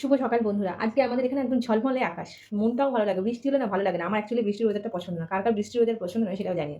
শুভ সকাল বন্ধুরা। আজকে আমাদের এখানে একদম ঝলমলে আকাশ। মনটাও ভালো লাগে, বৃষ্টি হলে না ভালো লাগে না। আমার অ্যাকচুয়ালি বৃষ্টির ওয়েদারটা পছন্দ না। কার কার বৃষ্টির ওয়েদার পছন্দ নয় সেটাও জানি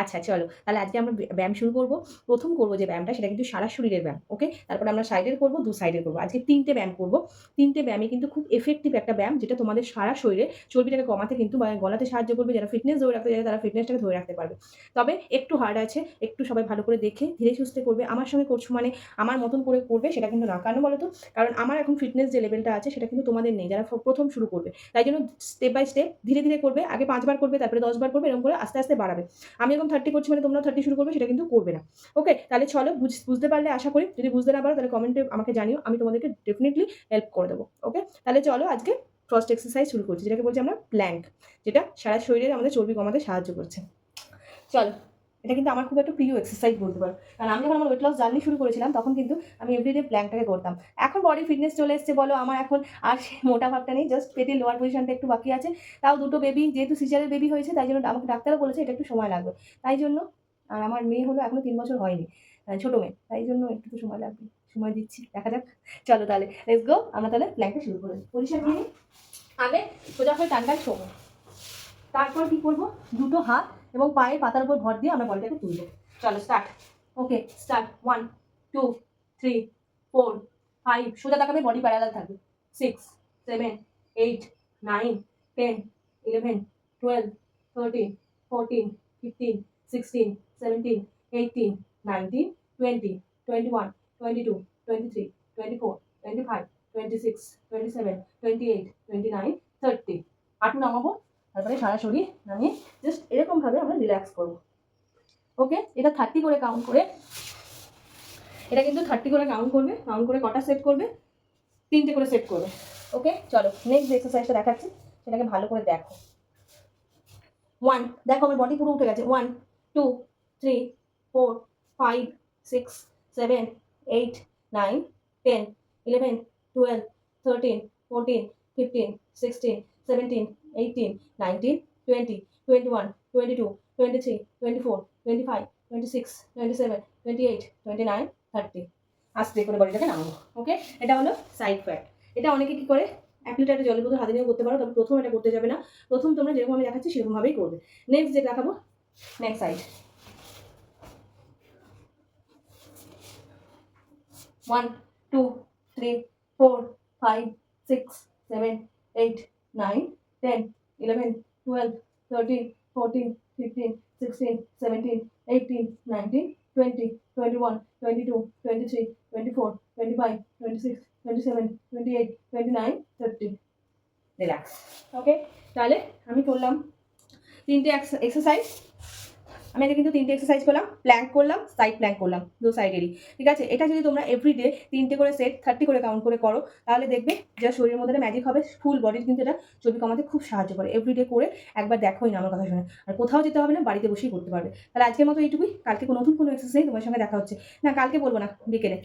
আচ্ছা চলো। তাহলে আজকে আমরা ব্যায়াম শুরু করব। প্রথম করব যে ব্যায়ামটা, সেটা কিন্তু সারা শরীরের ব্যায়াম ওকে তারপর আমরা সাইডের করব, দু সাইডের করব। আজকে তিনটে ব্যায়াম করব। তিনটে ব্যায়ামে কিন্তু খুব এফেক্টিভ একটা ব্যায়াম, যেটা তোমাদের সারা শরীরে চর্বিটাকে কমাতে কিন্তু গলাতে সাহায্য করবে, যারা ফিটনেস ধরে রাখতে চায় তারা ফিটনেসটাকে ধরে রাখতে পারবে। তবে একটু হার্ড আছে, একটু সবাই ভালো করে দেখে, ধীরে সুস্থে করবে। আমার সঙ্গে করছ মানে আমার মতন করে করবে, সেটা কিন্তু না। কেন বলো তো? কারণ আমার এখন ফিটনেস যে লেভেলটা আছে, সেটা কিন্তু তোমাদের নেই, যারা প্রথম শুরু করবে। তাই জন্য স্টেপ বাই স্টেপ ধীরে ধীরে করবে, আগে পাঁচবার করবে, তারপরে দশবার করবে, এরকম করে আস্তে আস্তে বাড়াবে। আমি এখন থার্টি করছি মানে তোমরা থার্টি শুরু করবে, সেটা কিন্তু করবে না। ওকে তাহলে চলো, বুঝ- বুঝতে পারলে আশা করি, যদি বুঝতে না পারো, তাহলে কমেন্টে আমাকে জানিও, আমি তোমাদেরকে ডেফিনেটলি হেল্প করে দেবো। ওকে তাহলে চলো, আজকে ফার্স্ট এক্সারসাইজ শুরু করছি, যেটাকে বলছি আমরা প্ল্যাঙ্ক যেটা সারা শরীরের আমাদের চর্বি কমাতে সাহায্য করছে। চলো। এটা কিন্তু আমার খুব একটা প্রিয় এক্সারসাইজ বলতে পারো। কারণ আমি যখন আমার ওয়েট লস জার্নি শুরু করেছিলাম, তখন কিন্তু আমি এভরিডে প্ল্যাঙ্কটাকে করতাম। এখন বডি ফিটনেস চলে এসছে বলো, আমার এখন আর মোটা ভাবটা নেই জাস্ট পেটের লোয়ার পজিশনটা একটু বাকি আছে। তাও দুটো বেবি যেহেতু সিজারের বেবি হয়েছে, তাই জন্য আমাকে ডাক্তারও বলেছে এটা একটু সময় লাগবে। তাই জন্য আর আমার মেয়ে হলো এখনও তিন বছর হয়নি ছোটো মেয়ে। তাই জন্য একটু তো সময় লাগবে, সময় দিচ্ছি। দেখা যাক, চলো তাহলে লেটস গো আমরা তাহলে প্ল্যাঙ্কটা শুরু করি পজিশন নিয়ে। আগে সোজা করে টানটান শোবো তারপর কি করব? দুটো হাত এবং পায়ের পাতার উপর ভর দিয়ে আমরা বলটাকে তুলবো। চলো start okay start one two three four five সোজা তাকাবে বডি প্যারালাল থাকবে। Six seven eight nine ten eleven twelve thirteen fourteen fifteen sixteen seventeen eighteen nineteen twenty twenty one twenty two twenty three twenty four twenty five twenty six twenty seven twenty eight twenty nine thirty হাঁটু নামাবো। তারপরে সারা নামিয়ে just এরকমভাবে আমরা relax করব। ওকে এটা thirty করে count করে। এটা কিন্তু থার্টি করে কাউন্ট করবে কাউন্ট করে কটা সেট করবে? তিনটে করে সেট করবে। ওকে চলো নেক্সট এক্সারসাইজটা দেখাচ্ছি, সেটাকে ভালো করে দেখো। ওয়ান দেখো আমার বডি পুরো উঠে গেছে। One two three four five six seven eight nine ten eleven twelve thirteen fourteen fifteen sixteen seventeen eighteen nineteen twenty twenty one twenty two twenty three twenty four twenty five twenty six twenty seven twenty eight twenty nine thirty আস্তে করে বডিটাকে নামাবো ওকে এটা হলো side fat এটা অনেকে কি করে? এক লিটারের জলের বোতল হাতে নিয়েও করতে পারো, তবে প্রথম এটা করতে যাবে না। প্রথম তোমরা যেরকম আমি দেখাচ্ছি, সেরকমভাবেই করবে। নেক্সট যেটা দেখাবো next side one two three four five six seven eight nine ten eleven twelve thirteen fourteen fifteen sixteen seventeen eighteen nineteen twenty twenty one twenty two twenty three twenty four twenty five twenty six twenty seven twenty eight twenty nine thirty relax okay তাহলে আমি করলাম তিনটে exercise আমি আজকে কিন্তু তিনটে exercise করলাম Planck করলাম সাইড প্ল্যাঙ্ক করলাম, দু সাইডেরই ঠিক আছে? এটা যদি তোমরা এভরিডে তিনটে করে সেট থার্টি করে কাউন্ট করে করো, তাহলে দেখবে যা শরীরের মধ্যে ম্যাজিক হবে ফুল বডির কিন্তু এটা চর্বি কমাতে খুব সাহায্য করে। এভরিডে করে একবার দেখোই না আমার কথা শুনে। আর কোথাও যেতে হবে না, বাড়িতে বসেই করতে পারবে। তাহলে আজকের মতো এইটুকুই। কালকে কোনো নতুন কোনো এক্সারসাইজ তোমার সঙ্গে দেখা হচ্ছে। না, কালকে বলব না, বিকেলে।